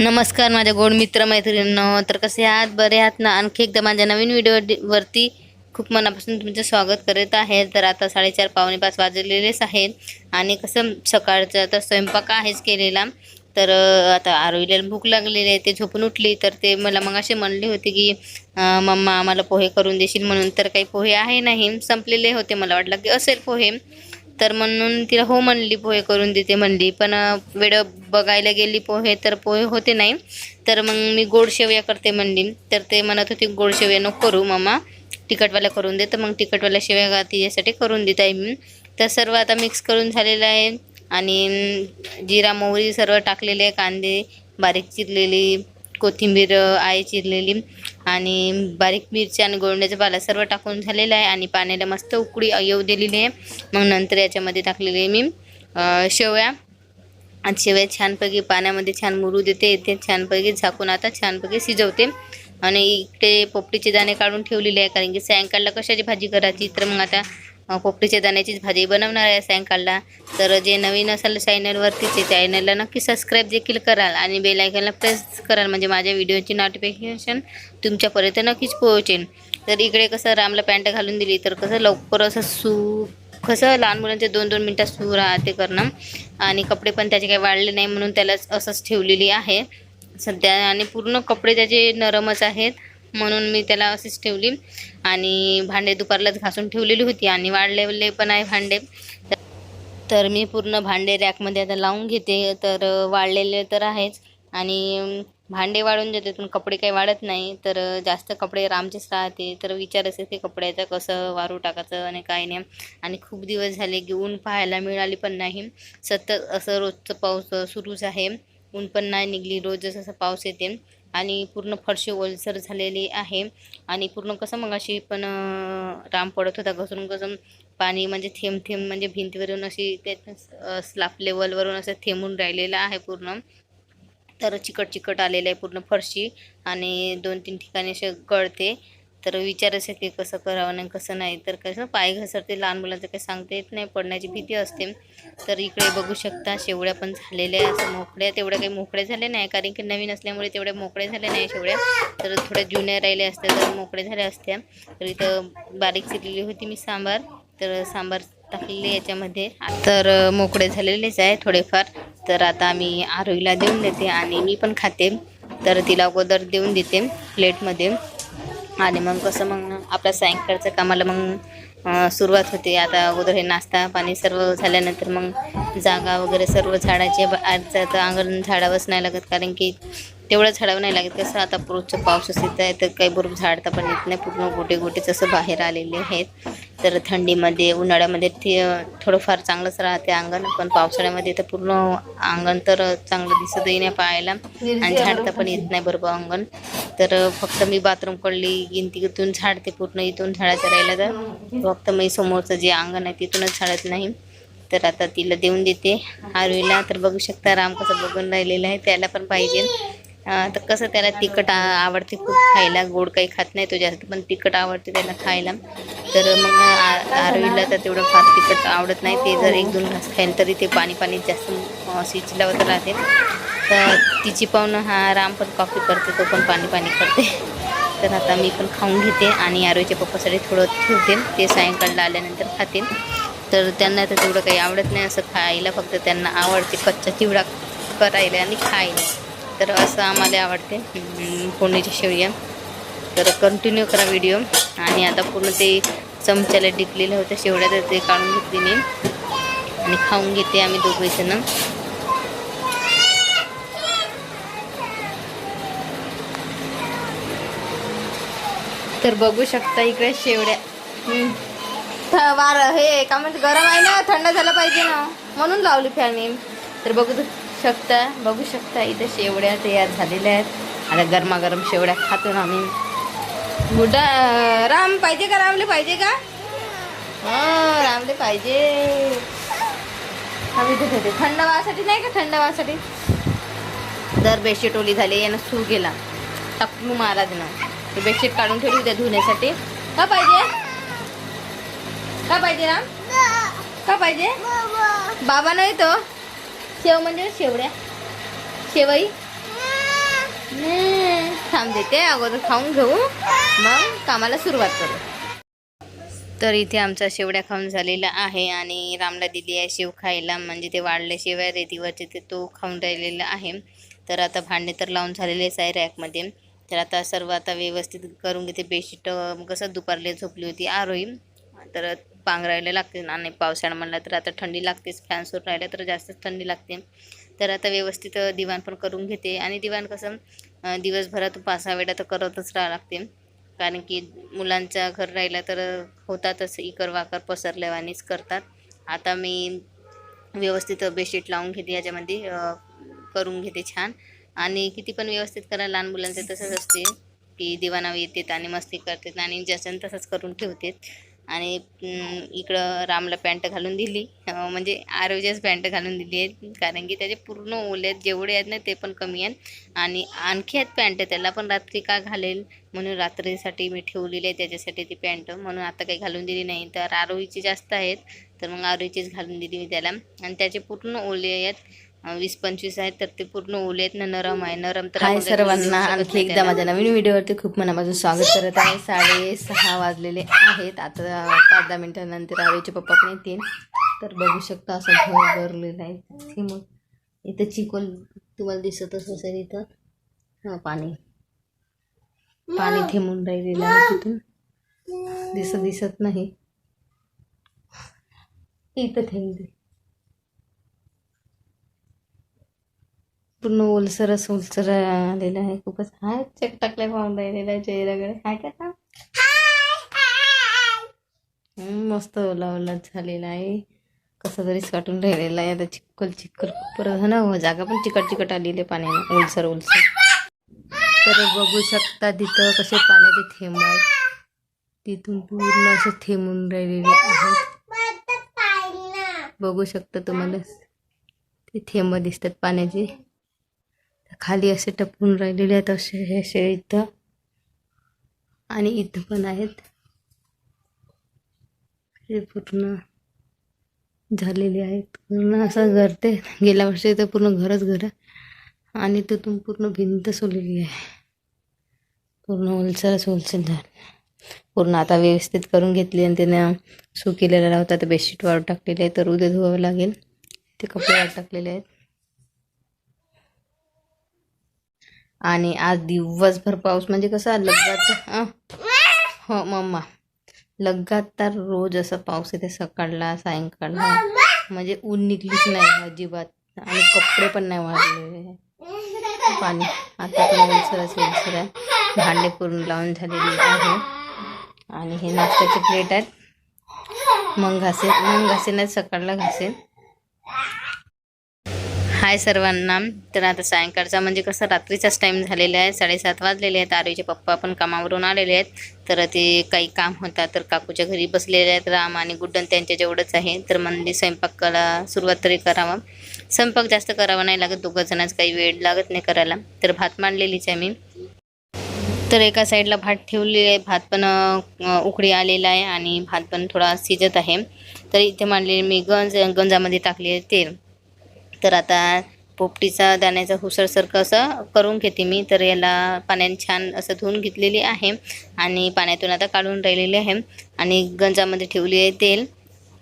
नमस्कार माझ्या गोड मित्र मैत्रिणींनो तर कसे आहात? बरे आहात ना? आणखी एकदा माझ्या नवीन व्हिडिओवरती खूप मनापासून तुमचं स्वागत करत आहे. तर आता साडेचार पावणे पाच वाजलेलेच आहेत. आणि कसं सकाळचं तर स्वयंपाक आहेच केलेला. तर आता आरोईला भूक लागलेली आहे. ते झोपून उठली. तर ते मला मग असे म्हणले होते की मम्मा आम्हाला पोहे करून देशील म्हणून. तर काही पोहे आहे नाही. संपलेले होते. मला वाटलं की असेल पोहे. तर म्हणून तिला हो म्हणली पोहे करून देते म्हणली. पण वेळ बघायला गेली पोहे तर पोहे होते नाही. तर मग मी गोड शेवया करते म्हणली. तर ते म्हणत होते गोड शेवया नको करू मम्मा तिखटवाल्या करून दे. तर मग तिखटवाल्या शेवया का तिच्यासाठी करून देत आहे मी तर सर्व आता मिक्स करून झालेलं आहे. आणि जिरा मोहरी सर्व टाकलेले कांदे बारीक चिरलेली कोथिंबीर आई आहे चिरलेली. आणि बारीक मिरची आणि गोंड्याचा पाला सर्व टाकून झालेलं आहे आणि पाण्याला मस्त उकळी येऊ दिलेली आहे. मग नंतर याच्यामध्ये टाकलेली आहे मी शेवया. आणि शेवया छानपैकी पाण्यामध्ये छान मुरू देते ते छानपैकी झाकून आता छानपैकी शिजवते. आणि इकडे पोपटीचे दाणे काढून ठेवलेले आहे कारण की सायंकाळला कशाची भाजी करायची तर मग आता अं, पोपटीच्या दाण्याचीच भाजी बनवणार आहे सायंकाळला. तर जे नवीन असाल चॅनलवरतीचे चॅनलला नक्की सबस्क्राईब देखील कराल आणि बेलायकनला प्रेस कराल. म्हणजे माझ्या व्हिडिओची नोटिफिकेशन तुमच्यापर्यंत नक्कीच पोहोचेल. तर इकडे कसं रामला पॅन्ट घालून दिली तर कसं लवकर असं सू कसं लहान मुलांचे दोन दोन मिनटात सू राहते करणं. आणि कपडे पण त्याचे काही वाढले नाही म्हणून त्याला असंच ठेवलेली आहे. सध्या आणि पूर्ण कपडे त्याचे नरमच आहेत म्हणून मी त्याला अशीच ठेवली. आणि भांडे दुपारलाच घासून ठेवलेली होती आणि वाढलेले पण आहे भांडे. तर- मी पूर्ण भांडे रॅकमध्ये आता लावून घेते तर वाढलेले तर आहेच. आणि भांडे वाढून देते पण कपडे काही वाढत नाही तर जास्त कपडे रामचेच राहते. तर विचार असेल की कपड्याचं कसं वारू टाकायचं आणि काय नाही. आणि खूप दिवस झाले की ऊन पाहायला मिळाली पण नाही. सतत असं रोजचं पाऊस सुरूच आहे. ऊन पण नाही निघली रोजच असं पाऊस येते. आणि पूर्ण फरशी ओलसर झालेली आहे. आणि पूर्ण कसं मग अशी पण राम पडत होता. घसरून घसरून पाणी म्हणजे थेंब थेंब म्हणजे भिंतीवरून अशी ते स्लाप लेवलवरून असं थेंबून राहिलेलं आहे पूर्ण. तर चिकट चिकट आलेलं आहे पूर्ण फरशी. आणि दोन तीन ठिकाणी असे गळते. तर विचारच असे की कसं करावं नाही कसं नाही. तर कसं पाय घसरते लहान मुलांचं काही सांगता येत नाही पडण्याची भीती असते. तर इकडे बघू शकता शेवड्या पण झालेल्या असं मोकळ्या तेवढ्या काही मोकळ्या झाले नाही. कारण की नवीन असल्यामुळे तेवढ्या मोकळे झाले नाही शेवड्या. तर थोड्या जुन्या राहिल्या असत्या तर मोकळे झाल्या असत्या. तर इथं बारीक चिरलेली होती मी सांबार. तर सांबार टाकलेले याच्यामध्ये. तर मोकळे झालेलेच आहे थोडेफार. तर आता मी आरोईला देऊन देते आणि मी पण खाते. तर तिला अगोदर देऊन देते प्लेटमध्ये. आणि मग कसं मग आपल्या सायंकाळच्या कामाला मग सुरुवात होते. आता अगोदर हे नाश्ता पाणी सर्व झाल्यानंतर मग जागा वगैरे सर्व झाडाचे आजचं तर अंगण झाडावंच नाही लागत. कारण की तेवढं झाडावं नाही लागत. कसं आता रोजचं पाऊस येत आहे तर काही बरोबर झाडता पण येत नाही. पूर्ण गोटे गोटेच असं बाहेर आलेले आहेत. तर थंडीमध्ये उन्हाळ्यामध्ये ते थोडंफार चांगलंच राहते अंगण. पण पावसाळ्यामध्ये तर पूर्ण अंगण तर चांगलं दिसतही नाही पाहायला. आणि झाडता पण येत नाही बरोबर अंगण. तर फक्त मी बाथरूम कडली गिनतीतून झाडते पूर्ण इथून झाडायचं राहिलं तर फक्त मी समोरचं जे अंगण आहे तिथूनच झाडत नाही. तर आता तिला देऊन देते आरवीला तर बघू शकता राम कसं बघून राहिलेलं आहे त्याला पण पाहिजे. तर कसं त्याला तिखट आवडते खूप खायला. गोड काही खात नाही तो जास्त पण तिखट आवडते त्याला खायला. तर मग आ- तर तेवढं फार तिखट आवडत नाही. ते जर एक दोन घास खायला तरी ते पाणी पाणी जास्त स्विच शिजल्यावर राहते. तर तिची पाहुणं हा राम पण कॉफी करते तो पण पाणी पाणी करते. तर आता मी पण खाऊन घेते आणि आरोहीच्या पप्पासाठी थोडं ठेवते ते सायंकाळला आल्यानंतर खाते तर त्यांना तर तेवढं काही आवडत नाही असं खायला फक्त त्यांना आवडते कच्चा चिवडा करायला आणि खायला. तर असं आम्हाला आवडते. हम्म, शेवया. तर कंटिन्यू करा व्हिडिओ आणि आता पूर्ण ते चमच्याला डिकलेलं होतं शेवड्या तर ते काढून घेतली मी. आणि खाऊन घेते आम्ही दोघेजणं तर बघू शकता इकडे शेवड्या. वार हे का म्हणते गरम आहे ना थंड झालं पाहिजे ना. म्हणून लावली फॅन मी. तर बघू शकता बघू शकता इथं शेवड्या तयार झालेल्या आहेत. आता गरमागरम शेवड्या खातो ना आम्ही. गुडा राम पाहिजे का रामले पाहिजे का? हो रामले पाहिजे. आम्ही तिथे होते थंड व्हासाठी नाही का थंड व्हासाठी दर बेडशीट ओली झाली यानं सू गेला. टकलू महाराजनं ते बेडशीट काढून ठेवली उद्या धुण्यासाठी. का पाहिजे? का पाहिजे राम? का पाहिजे? बाबा नाही तो. शेव म्हणजे शेवड्या. शेवई. थांब देते अगोदर खाऊन घेऊ. मग कामाला सुरुवात करू. तर इथे आमचा शेवड्या खाऊन झालेला आहे आणि रामला दिली आहे शेव खायला. म्हणजे ते वाढले शेवया रेतीवरचे ते तो खाऊन राहिलेला आहे. तर आता भांडे तर लावून झालेलेच आहे रॅकमध्ये. तर आता सर्व आता व्यवस्थित करून घेते. बेडशीट कसं दुपारले झोपली होती आरोही. तर पांघरायला लागते आणि पावसाळा म्हणला तर आता थंडी लागतेच. फॅन सुरू राहिला तर जास्तच थंडी लागते. तर आता व्यवस्थित दिवाण पण करून घेते. आणि दिवाण कसं दिवसभरात पाच सहा वेळा तर करतच राहावं लागते. कारण की मुलांचा घर राहिला तर होतातच. इकर वाकर पसरल्यावानीच करतात. आता मी व्यवस्थित बेडशीट लावून घेते याच्यामध्ये करून घेते छान. आणि किती पण व्यवस्थित करा लहान मुलांचं तसंच असते की दिवाणावर येतात आणि मस्ती करतात आणि जसं तसंच करून ठेवतात. आणि इकडं रामला पॅन्ट घालून दिली. म्हणजे आरोग्यच पॅन्ट घालून दिली आहे. कारण की त्याचे पूर्ण ओले आहेत जेवढे आहेत ना ते पण कमी आहेत. आणि आणखी आहेत पॅन्ट त्याला पण रात्री का घालेल? म्हणून रात्रीसाठी मी ठेवलेली आहे त्याच्यासाठी ती पॅन्ट. म्हणून आता काही घालून दिली नाही. तर आरोहीची जास्त आहेत. तर मग आरोहीचीच घालून दिली मी त्याला. आणि त्याचे पूर्ण ओले आहेत. वीस पंचवीस आहेत तर ते पूर्ण ओले आहेत ना नरम आहे. नरम तर हाय काही सर्वांना आणखी एकदा. माझ्या नवीन व्हिडिओवरती खूप मनापासून स्वागत करत आहे. साडेसहा वाजलेले आहेत. आता पाच दहा मिनिटानंतर आरोचे पप्पा पण येतील. तर बघू शकता असं भरलेलं आहे. मग इथं चिकोल तुम्हाला दिसतच असेल इथं. हां पाणी. पाणी थेंबून राहिलेलं आहे तिथून. दिसत दिसत नाही. इथं थेंबते पूर्ण ओलसरच ओलसर आलेलं आहे खूपच. हाय चेक टाकल्या पाहून राहिलेला आहे चेहऱ्याकडे हाय का का मस्त ओला ओला झालेला आहे. कसं तरीच काटून राहिलेला आहे आता चिक्कल चिक्कल. परत ना हो, जागा पण चिकट चिकट आलेली आहे पाण्याने. ओलसर ओलसर. तर बघू शकता तिथं कसे पाण्याचे थेंब आहेत. तिथून पूर्ण असे थेंबून राहिलेले आहेत. बघू शकता तुम्हाला. ते थेंब दिसतात पाण्याचे. खाली असे टपून राहिलेले आहेत असे हे असे इथं. आणि इथं पण आहेत. हे पूर्ण झालेले आहेत. पूर्ण असं घर ते. गेल्या वर्षी तर पूर्ण घरच घर. आणि तिथून पूर्ण भिंत सोडलेली आहे. पूर्ण ओलसरच ओलसर झालं. पूर्ण आता व्यवस्थित करून घेतली आणि त्यानं सुकेलेला होता तर बेडशीट वाळू टाकलेले आहे तर उद्या धुवावं लागेल. ते कपडे वाळू टाकलेले आहेत. आणि आज दिवसभर पाऊस. म्हणजे कसा लगातार अं, हो मम्मा. लगातार रोज असा पाऊस येते सकाळला सायंकाळला. म्हणजे ऊन निघलीच नाही अजिबात. आणि कपडे पण नाही वाढलेले पाणी. आता पण ओलसर आहे भांडे करून लावून झालेली आहे आणि हे नाश्त्याचे प्लेट आहेत. मग घासेन मग घासेन नाही सकाळला घासेन. हाय सर्वांना. तर आता सायंकाळचा म्हणजे कसं रात्रीचाच टाईम झालेला आहे. साडेसात वाजलेले आहेत. आरोहीचे पप्पा पण कामावरून आलेले आहेत. तर ते काही काम होता तर काकूच्या घरी बसलेले आहेत. राम आणि गुड्डन त्यांच्या जेवढंच आहे. तर म्हणजे स्वयंपाकाला सुरुवात तरी करावा. स्वयंपाक जास्त करावा नाही लागत. दोघं जणांच काही वेळ लागत नाही करायला. तर भात मांडलेलीच आहे मी. तर एका साईडला भात ठेवलेली आहे. भात पण उकडी उकळी आलेला आहे आणि भात पण थोडा शिजत आहे. तर इथे मांडलेली मी गंज गंजामध्ये टाकले तेल. तर आता पोपटीचा दाण्याचा हुसरसारखं असं करून घेते मी. तर याला पाण्याने छान असं धुवून घेतलेली आहे आणि पाण्यातून आता काढून राहिलेली आहे. आणि गंजामध्ये ठेवली आहे तेल.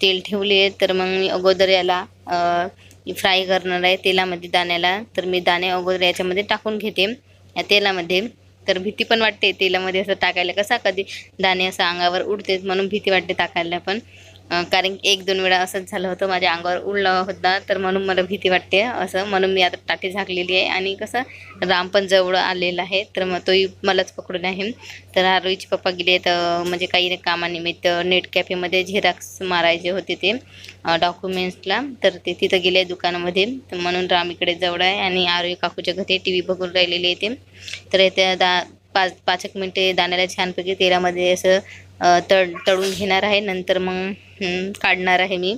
तेल ठेवले आहे तर मग मी अगोदर याला फ्राय करणार आहे तेलामध्ये दाण्याला. तर मी दाणे अगोदर याच्यामध्ये टाकून घेते या तेलामध्ये. तर भीती पण वाटते तेलामध्ये असं टाकायला. कसा कधी दाणे असं अंगावर उडते म्हणून भीती वाटते टाकायला पण. कारण एक दोन वेळा असंच झालं होतं माझ्या अंगावर उडलं होता तर म्हणून मला भीती वाटते असं. म्हणून मी आता टाटी झाकलेली आहे आणि कसं राम पण जवळ आलेला आहे तर मग तोही मलाच पकडून आहे. तर आरोईचे पप्पा गेले तर म्हणजे काही कामानिमित्त नेट कॅफेमध्ये झेरॉक्स मारायचे होते ते डॉक्युमेंट्सला. तर ते तिथं गेले दुकानामध्ये. तर म्हणून राम इकडे जवळ आहे आणि आरोई काकूच्या घरी टी व्ही बघून राहिलेले आहे ते. तर त्या दा पाच पाच एक मिनटे दाण्याला छानपैकी तेलामध्ये असं तळ तळून घेणार आहे. नंतर मग काढणार आहे मी.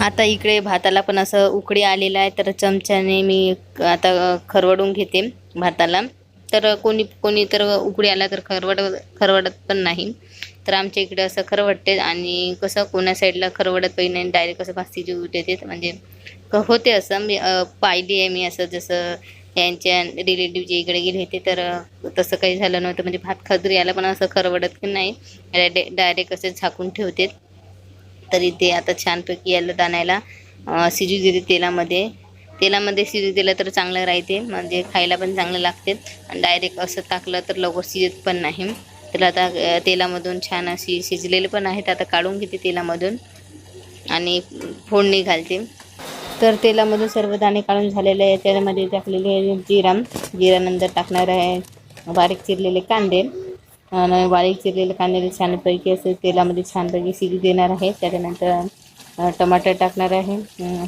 आता इकडे भाताला पण असं उकडी आलेलं आहे तर चमच्याने मी आता खरवडून घेते भाताला. तर कोणी कोणी तर उकडी आला तर खरवड खरवडत पण नाही. तर आमच्या इकडे असं खरवडते आणि कसं कोण्या साईडला खरवडत पण नाही डायरेक्ट असं भास्तीची उठ देते. म्हणजे होते असं मी पाहिली आहे मी असं जसं यांच्या रिलेटिव्ह जे इकडे गेले होते तर तसं काही झालं नव्हतं. म्हणजे भात खजूर आला पण असं खरवडत की नाही. डायरेक्ट असे झाकून ठेवते. तरी ते आता छानपैकी याला दाण्याला. शिजू दिले तेलामध्ये. तेलामध्ये शिजू दिलं तर चांगलं राहते. म्हणजे खायला पण चांगलं लागते. आणि डायरेक्ट असं टाकलं तर लवकर शिजत पण नाही. तर आता तेलामधून छान अशी शिजलेले पण आहेत. आता काढून घेते तेलामधून. आणि फोडणी घालते. तर तेलामधून सर्व दाणे काढून झालेले आहे त्यामध्ये टाकलेले जिरा जिरानंतर टाकणार आहे बारीक चिरलेले कांदे. आणि बारीक चिरलेले कांदे छानपैकी असं तेलामध्ये छानपैकी शिजू देणार आहे. त्याच्यानंतर टमाटर टाकणार आहे.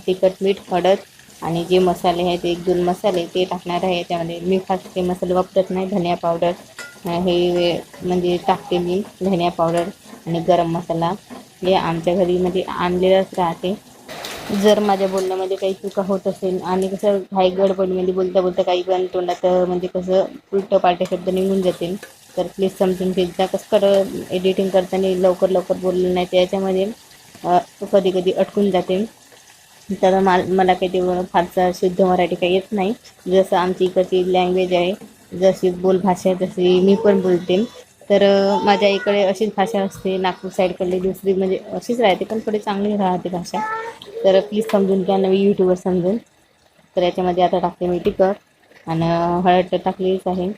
तिखट मीठ हळद आणि जे मसाले आहेत एक दोन मसाले ते टाकणार आहे. त्यामध्ये मी खास ते मसाले वापरत नाही. धनिया पावडर हे म्हणजे टाकते मी धनिया पावडर आणि गरम मसाला. हे आमच्या घरी म्हणजे आणलेलंच राहते. जर माझ्या बोलण्यामध्ये काही चुका होत असेल आणि कसं घाई गडबडीमध्ये बोलता बोलता काही पण तोंडात म्हणजे कसं उलटं पालटे शब्द निघून जातील तर प्लीज समजून घेत जा कसं कर एडिटिंग करताना लवकर लवकर बोललं नाही त्याच्यामध्ये कधी कधी अटकून जाते. तर मा मला काही ते फारसा शुद्ध मराठी काही येत नाही. जसं आमची इकडची लँग्वेज आहे जशी बोलभाषा आहे तशी मी पण बोलते. तर माझ्या इकडे अशीच भाषा असते. नागपूर साईडकडली दुसरी म्हणजे अशीच राहते पण थोडी चांगली राहते भाषा. तर प्लीज समजून घ्या नवी यूट्यूबर समजून. तर याच्यामध्ये आता टाकते मी तिखट आणि हळद तर टाकलीच आहे.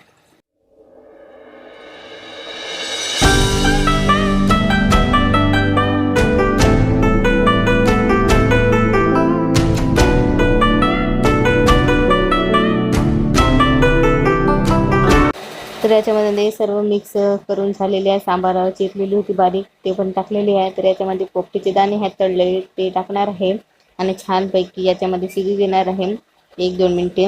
तर याच्यामध्ये सर्व मिक्स करून झालेले आहे. सांबार चिरलेली होती बारीक ते पण टाकलेली आहे. तर याच्यामध्ये पोपटीचे दाणे आहेत तळलेले ते टाकणार आहे. आणि छानपैकी याच्यामध्ये शिजू देणार आहे. एक दोन मिनटे.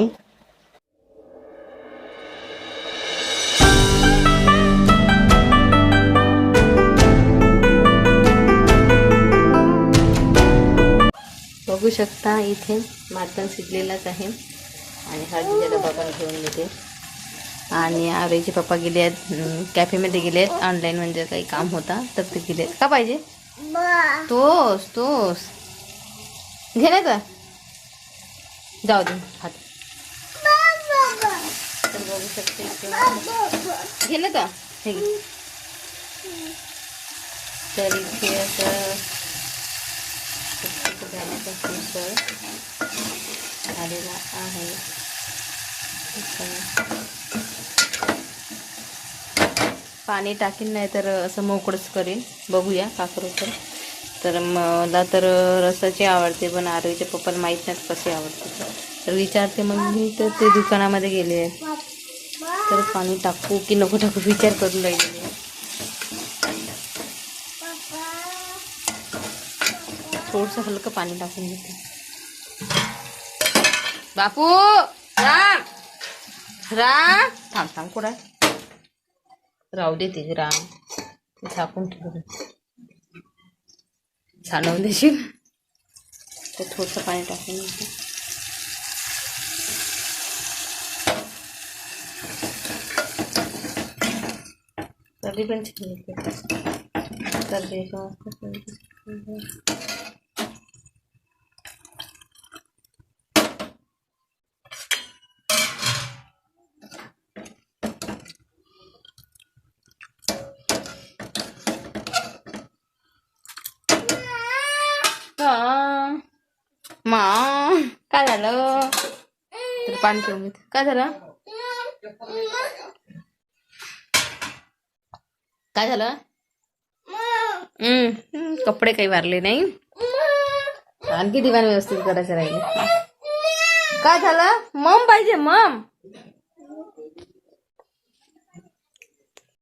बघू शकता इथे भात शिजलेलाच आहे. आणि हळदीचा जरा पण घेऊन येते. आणि आरोईचे पप्पा गेले आहेत कॅफेमध्ये गेले आहेत ऑनलाईन म्हणजे काही काम होता तर ते गेले. का पाहिजे तोस तोस घे ना तर जाऊ दे हात तर बघू शकते. घे ना हे. तर इथे असं आलेला आहे. पाणी टाकीन नाही तर असं मोकळंच करेन. बघूया का करू तर तर मला तर रसाची आवडते पण आरोग्याच्या पप्पाला माहीत नाही कसे आवडते. तर. विचारते मग मी तर ते दुकानामध्ये गेले. आहे तर पाणी टाकू की नको टाकू विचार करून राहिलेले आहे. थोडंसं हलकं पाणी टाकून घेते बापू राम. राम. थांब थांब कुठं राहू दे ते राम ते झाकून ठेवून सांडवून देशील? तर थोडंसं पाणी टाकून तर्री पण छान येते तर मा. काय झालं? तर पाणी पिऊन घेते. काय झालं? काय झालं? हम्म, हम्म, कपडे काही वारले नाही. आणखी दिवाण व्यवस्थित करायचं राहिले. काय झालं? मम पाहिजे मम.